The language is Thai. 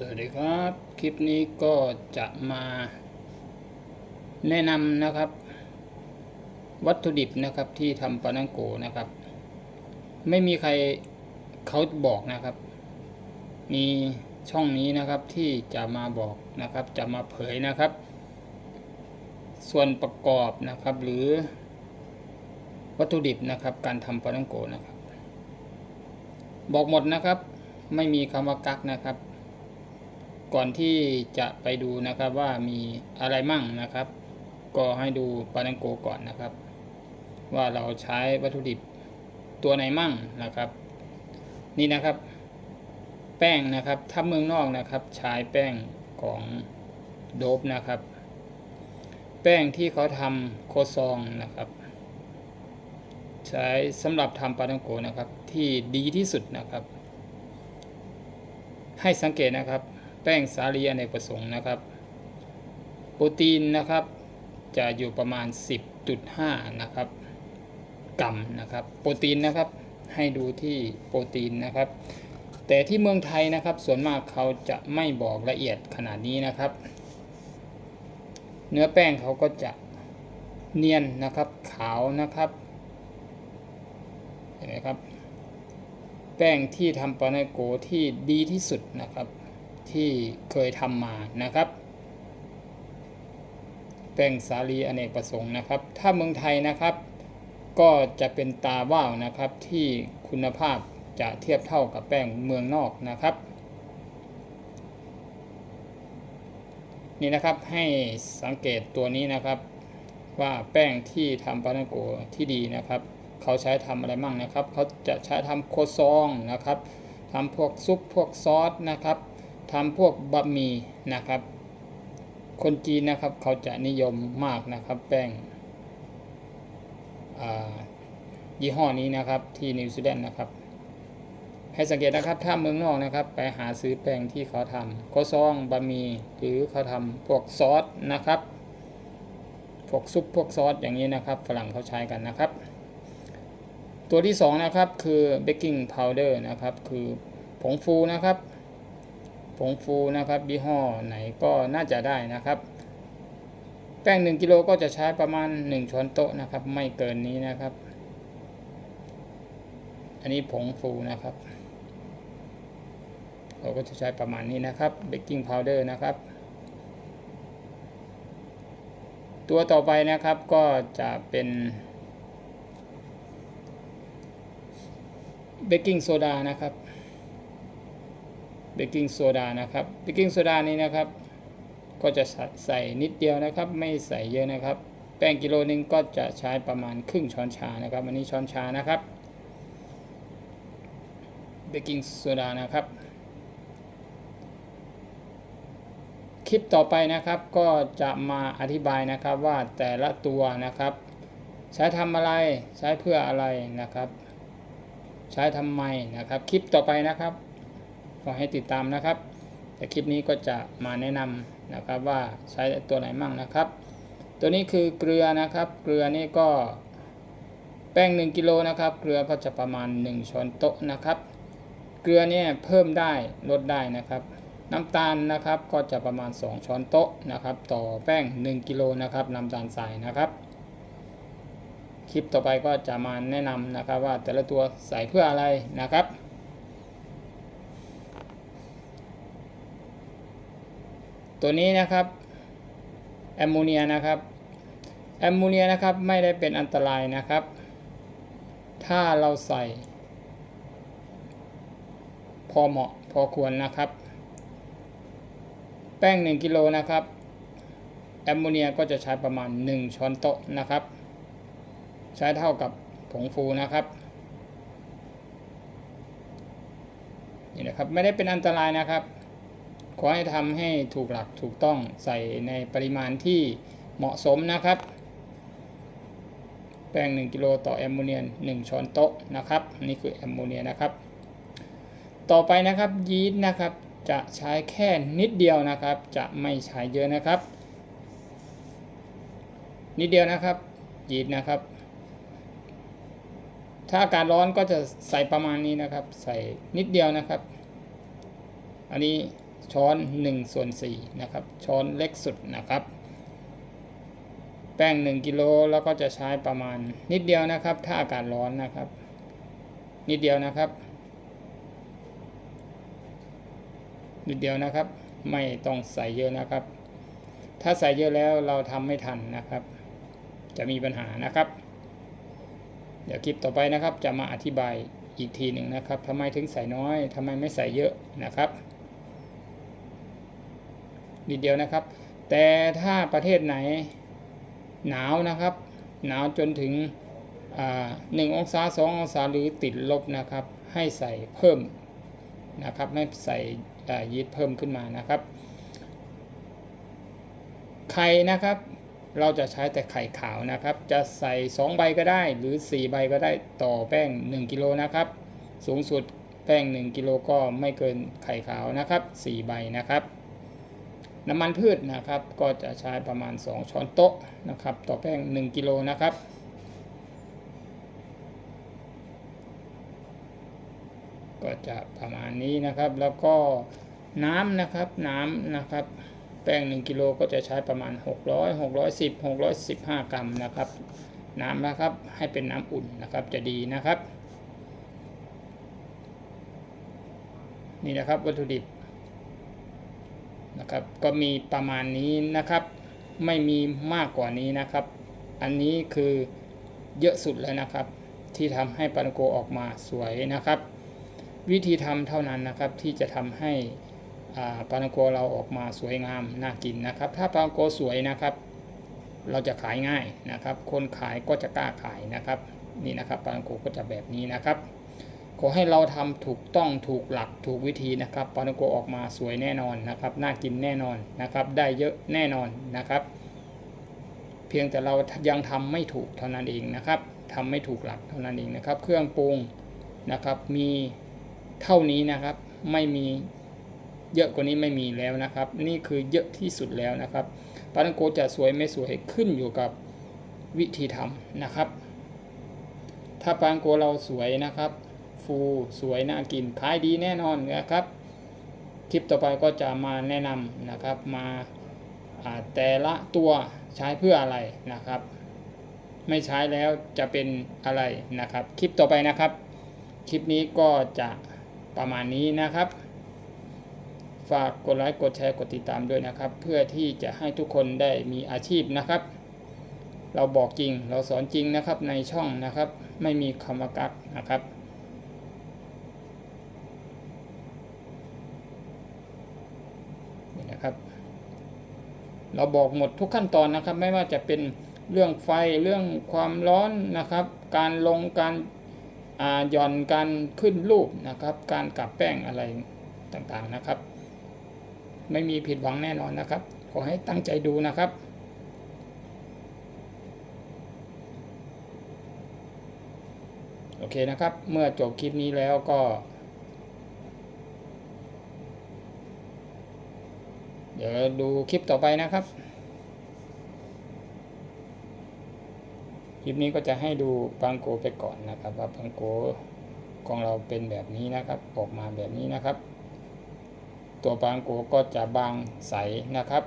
สวัสดีครับ คลิปนี้ก็จะมาแนะนำนะครับ วัตถุดิบนะครับที่ทำปานังโกนะครับ ไม่มีใครเขาบอกนะครับ มีช่องนี้นะครับที่จะมาบอกนะครับ จะมาเผยนะครับ ส่วนประกอบนะครับ หรือวัตถุดิบนะครับ การทำปานังโกนะครับ บอกหมดนะครับไม่มีคำว่ากักนะครับ ก่อนที่จะไปดูนะครับว่ามีอะไรมั่งนะครับ ก็ให้ดูปานังโกก่อนนะครับ ว่าเราใช้วัตถุดิบตัวไหนมั่งนะครับ นี่นะครับ แป้งนะครับถ้าเมืองนอกนะครับ ใช้แป้งของโดบนะครับ แป้งที่เขาทำโคซองนะครับใช้สำหรับทำปาตังโกนะครับที่ดีที่สุดนะครับ ให้สังเกตนะครับ แป้งสาลีอเนกประสงค์นะครับ โปรตีนนะครับจะอยู่ประมาณ 10.5 นะครับกรัมนะครับ โปรตีนนะครับให้ดูที่โปรตีนนะครับ แต่ที่เมืองไทยนะครับส่วนมากเขาจะไม่บอกละเอียดขนาดนี้นะครับ เนื้อแป้งเขาก็จะเนียนนะครับขาวนะครับเห็นไหมครับ แป้งที่ทำปานโกที่ดีที่สุดนะครับ ที่เคยทำมานะครับแป้งสาลีอเนกประสงค์นะครับ ถ้าเมืองไทยนะครับ ก็จะเป็นตาว่าวนะครับที่คุณภาพจะเทียบเท่ากับแป้งเมืองนอกนะครับ นี่นะครับให้สังเกตตัวนี้นะครับ ว่าแป้งที่ทำปานาโกที่ดีนะครับ เขาใช้ทำอะไรมั่งนะครับ เขาจะใช้ทำโคซองนะครับทำพวกซุปพวกซอสนะครับ ทำพวกบะหมี่นะครับ คนจีนนะครับเขาจะนิยมมากนะครับแป้งยี่ห้อนี้นะครับที่นิวซีแลนด์นะครับ ให้สังเกตนะครับถ้าเมืองนอกนะครับ ไปหาซื้อแป้งที่เขาทำโคซองบะหมี่หรือเขาทำพวกซอสนะครับ พวกซุปพวกซอสอย่างนี้นะครับ ฝรั่งเขาใช้กันนะครับ ตัวที่2นะครับคือเบกกิ้งพาวเดอร์นะครับ คือผงฟูนะครับ ผงฟูนะครับยี่ห้อไหนก็น่าจะได้นะครับ แป้ง1กิโลก็จะใช้ประมาณ 1 ช้อนโต๊ะนะครับ ไม่เกินนี้นะครับ อันนี้ผงฟูนะครับ เราก็จะใช้ประมาณนี้นะครับเบกกิ้งพาวเดอร์นะครับ ตัวต่อไปนะครับก็จะเป็นเบกกิ้งโซดานะครับ เบกกิ้งโซดานะครับเบกกิ้งโซดานี้นะครับ ก็จะใส่นิดเดียวนะครับ ไม่ใส่เยอะนะครับ แป้งกิโลนึงก็จะใช้ประมาณครึ่งช้อนชานะครับ อันนี้ช้อนชานะครับเบกกิ้งโซดานะครับ คลิปต่อไปนะครับก็จะมาอธิบายนะครับว่าแต่ละตัวนะครับ ใช้ทำอะไรใช้เพื่ออะไรนะครับ ใช้ทำไมนะครับ คลิปต่อไปนะครับ ขอให้ติดตามนะครับ แต่คลิปนี้ก็จะมาแนะนำนะครับว่าใช้ตัวไหนมั่งนะครับ ตัวนี้คือเกลือนะครับ เกลือนี่ก็แป้ง1กิโลนะครับ เกลือก็จะประมาณ 1 ช้อนโต๊ะนะครับ เกลือเนี่ยเพิ่มได้ลดได้นะครับ น้ำตาลนะครับก็จะประมาณ 2 ช้อนโต๊ะนะครับ ต่อแป้ง 1 กิโลนะครับน้ำตาลทรายนะครับคลิปต่อไปก็จะมาแนะนำนะครับว่าแต่ละตัวใส่เพื่ออะไรนะครับ ตัวนี้นะครับแอมโมเนียนะครับแอมโมเนียนะครับไม่ได้เป็นอันตรายนะครับ ถ้าเราใส่ พอเหมาะพอควรนะครับ แป้ง 1กิโลนะครับแอมโมเนียก็จะใช้ประมาณ 1 ช้อนโต๊ะนะครับ ใช้เท่ากับผงฟูนะครับนี่นะครับ ไม่ได้เป็นอันตรายนะครับ ขอให้ทำให้ถูกหลักถูกต้องใส่ในปริมาณที่เหมาะสมนะครับ แป้ง1กิโลต่อแอมโมเนีย1ช้อนโต๊ะนะครับนี่คือแอมโมเนียนะครับ ต่อไปนะครับยีสต์นะครับจะใช้แค่นิดเดียวนะครับ จะไม่ใช้เยอะนะครับ นิดเดียวนะครับยีสต์นะครับ ถ้าอากาศร้อนก็จะใส่ประมาณนี้นะครับ ใส่นิดเดียวนะครับ อันนี้ ช้อน1ส่วน4นะครับ ช้อนเล็กสุดนะครับ แป้ง 1กิโลแล้วก็จะใช้ประมาณนิดเดียวนะครับ ถ้าอากาศร้อนนะครับ นิดเดียวนะครับ นิดเดียวนะครับ ไม่ต้องใส่เยอะนะครับ ถ้าใส่เยอะแล้วเราทำไม่ทันนะครับ จะมีปัญหานะครับ เดี๋ยวคลิปต่อไปนะครับ จะมาอธิบายอีกทีหนึ่งนะครับทำไมถึงใส่น้อยทำไมไม่ใส่เยอะนะครับ นิดเดียวนะครับ แต่ถ้าประเทศไหนหนาวนะครับ หนาวจนถึงหนึ่งองศาสององศาหรือติดลบนะครับ ให้ใส่เพิ่มนะครับไม่ใส่ยีสต์เพิ่มขึ้นมานะครับ ไข่นะครับเราจะใช้แต่ไข่ขาวนะครับ จะใส่ 2 ใบก็ได้หรือ 4 ใบก็ได้ต่อแป้ง 1กิโลนะครับ สูงสุดแป้ง 1กิโลก็ไม่เกินไข่ขาวนะครับ 4 ใบนะครับ น้ำมันพืชนะครับ ก็จะใช้ประมาณ 2 ช้อนโต๊ะนะครับ ต่อแป้ง 1 กิโลนะครับก็จะประมาณนี้นะครับ แล้วก็น้ำนะครับน้ำนะครับ แป้ง 1 กิโลก็จะใช้ประมาณ 600 610 615 กรัมนะครับ น้ำนะครับให้เป็นน้ำอุ่นนะครับจะดีนะครับ นี่นะครับวัตถุดิบ นะครับ ก็มีประมาณนี้นะครับ ไม่มีมากกว่านี้นะครับ อันนี้คือเยอะสุดแล้วนะครับ ที่ทำให้ปานโกออกมาสวยนะครับ วิธีทำเท่านั้นนะครับที่จะทำให้ปานโกเราออกมาสวยงามน่ากินนะครับ ถ้าปานโกสวยนะครับ เราจะขายง่ายนะครับ คนขายก็จะกล้าขายนะครับ นี่นะครับปานโกก็จะแบบนี้นะครับ ขอให้เราทำถูกต้องถูกหลักถูกวิธีนะครับปานาโกออกมาสวยแน่นอนนะครับ น่ากินแน่นอนนะครับ ได้เยอะแน่นอนนะครับ เพียงแต่เรายังทำไม่ถูกเท่านั้นเองนะครับทำไม่ถูกหลักเท่านั้นเองนะครับ เครื่องปรุงนะครับมีเท่านี้นะครับ ไม่มีเยอะกว่านี้ไม่มีแล้วนะครับ นี่คือเยอะที่สุดแล้วนะครับปาตังโกจะสวยไม่สวยขึ้นอยู่กับวิธีทำนะครับ ถ้าปาตังโกเราสวยนะครับ ฟูสวยน่ากินขายดีแน่นอนนะครับ คลิปต่อไปก็จะมาแนะนำนะครับมาแต่ละตัวใช้เพื่ออะไรนะครับ ไม่ใช้แล้วจะเป็นอะไรนะครับ คลิปต่อไปนะครับ คลิปนี้ก็จะประมาณนี้นะครับฝากกดไลค์กดแชร์กดติดตามด้วยนะครับ เพื่อที่จะให้ทุกคนได้มีอาชีพนะครับ เราบอกจริงเราสอนจริงนะครับในช่องนะครับ ไม่มีคำว่ากักนะครับนี่นะครับ เราบอกหมดทุกขั้นตอนนะครับ ไม่ว่าจะเป็นเรื่องไฟเรื่องความร้อนนะครับ การลงการหย่อนการขึ้นรูปนะครับ การกลับแป้งอะไรต่างๆนะครับ ไม่มีผิดหวังแน่นอนนะครับ ขอให้ตั้งใจดูนะครับโอเคนะครับ เมื่อจบคลิปนี้แล้วก็ ดี๋ยวดูคลิปต่อไปนะครับ คลิปนี้ก็จะให้ดูปังโกไปก่อนนะครับ ว่าปังโกของเราเป็นแบบนี้นะครับ ออกมาแบบนี้นะครับ ตัวปังโกก็จะบางใสนะครับ